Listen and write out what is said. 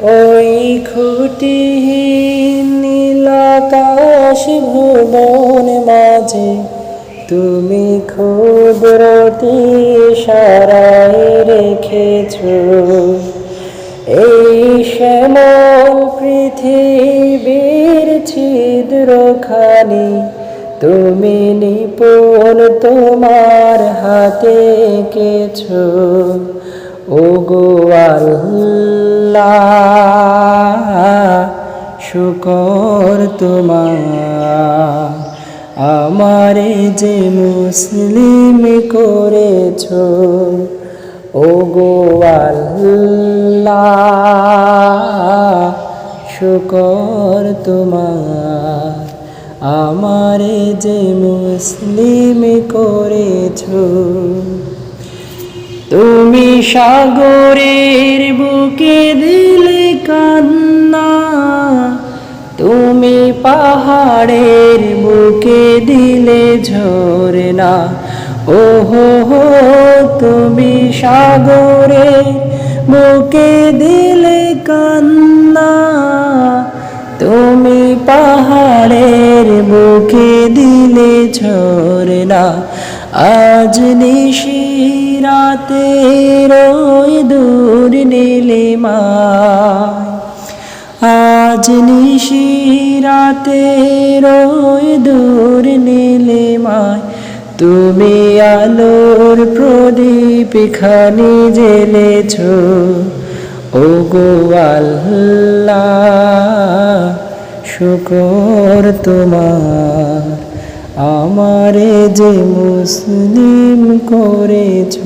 ওই খুঁটিহীন নীলাকাশ ভুবন মাঝে, তুমি ক্ষুদ্রটি সারাই রেখেছ। এই শ্যামল পৃথিবীর ছিদ্রখানি, তুমি নিপুণ তোমার হাতে কেছো ও গো আল্লাহ। শুকর তোমার। আমারে যে মুসলিম করেছ ও গো শুকর তোমার। আমারে যে মুসলিম করেছ, তুমি সাগরের পাহাড়ের বুকে দিলে ঝরনা। ও হো হো, তুমি সাগরে বুকে দিলে কান্না। তুমি পাহাড়ের বুকে দিলে ঝরনা। আজ নিশি রাতে রই দূর নীলিমা। আজ নিশি রাতে রই দূর নীলিমায়। তুমি আলোর প্রদীপ খানি জেলেছ ও গো আল্লাহ, শুকর তোমার। আমারে যে মুসলিম করেছ।